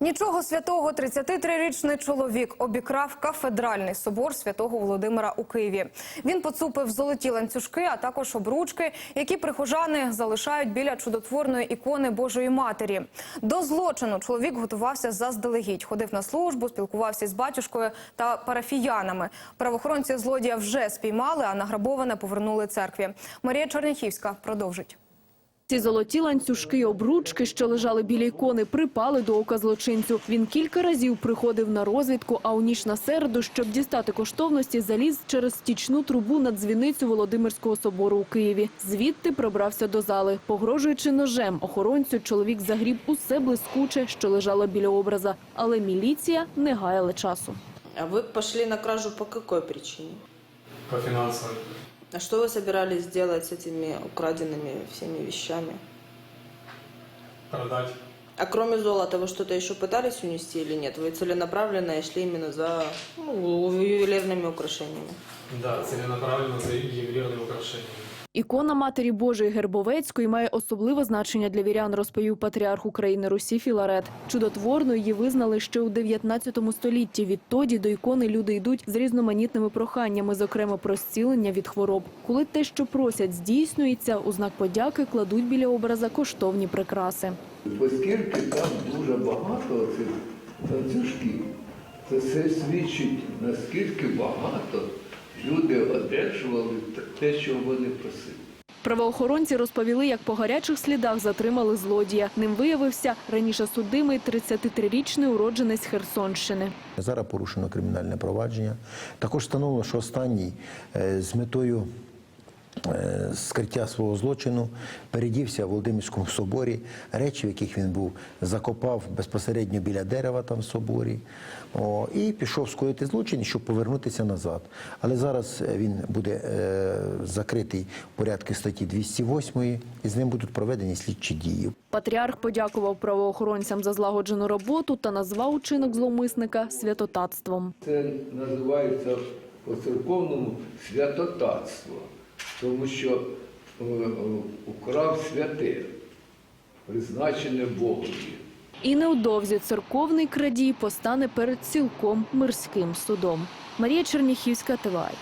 Нічого святого 33-річний чоловік обікрав кафедральний собор святого Володимира у Києві. Він поцупив золоті ланцюжки, а також обручки, які прихожани залишають біля чудотворної ікони Божої Матері. До злочину чоловік готувався заздалегідь, ходив на службу, спілкувався з батюшкою та парафіянами. Правоохоронці злодія вже спіймали, а награбоване повернули церкві. Марія Черняхівська продовжить. Ці золоті ланцюжки й обручки, що лежали біля ікони, припали до ока злочинцю. Він кілька разів приходив на розвідку, а у ніч на середу, щоб дістати коштовності, заліз через стічну трубу на дзвіницю Володимирського собору у Києві. Звідти пробрався до зали. Погрожуючи ножем охоронцю, чоловік загріб усе блискуче, що лежало біля образа. Але міліція не гаяла часу. А вы пошли на кражу по какой причине? По финансовой. А что вы собирались сделать с этими украденными всеми вещами? Продать. А кроме золота вы что-то еще пытались унести или нет? Вы целенаправленно шли именно за ну, ювелирными украшениями? Да, целенаправленно за ювелирными украшениями. Ікона Матері Божої Гербовецької має особливе значення для вірян, розповів патріарх України Русі Філарет. Чудотворною її визнали ще у 19 столітті. Відтоді до ікони люди йдуть з різноманітними проханнями, зокрема про зцілення від хвороб. Коли те, що просять, здійснюється, у знак подяки кладуть біля образа коштовні прикраси. Оскільки там дуже багато цих ланцюжків, це все свідчить, наскільки багато люди одержували те, що вони просили. Правоохоронці розповіли, як по гарячих слідах затримали злодія. Ним виявився раніше судимий 33-річний уродженець Херсонщини. Зараз порушено кримінальне провадження. Також встановлено, що останній е, з метою скриття свого злочину передівся в Володимирському соборі. Речі, в яких він був, закопав безпосередньо біля дерева там в соборі. О, і пішов скоїти злочин, щоб повернутися назад. Але зараз він буде е, закритий в порядку статті 208 і з ним будуть проведені слідчі дії. Патріарх подякував правоохоронцям за злагоджену роботу та назвав учинок зловмисника святотатством. Це називається по-церковному святотатство, тому що е, е, украв святе, призначене Богові. І невдовзі церковний крадій постане перед цілком мирським судом. Марія Черніхівська, ТВАЙ.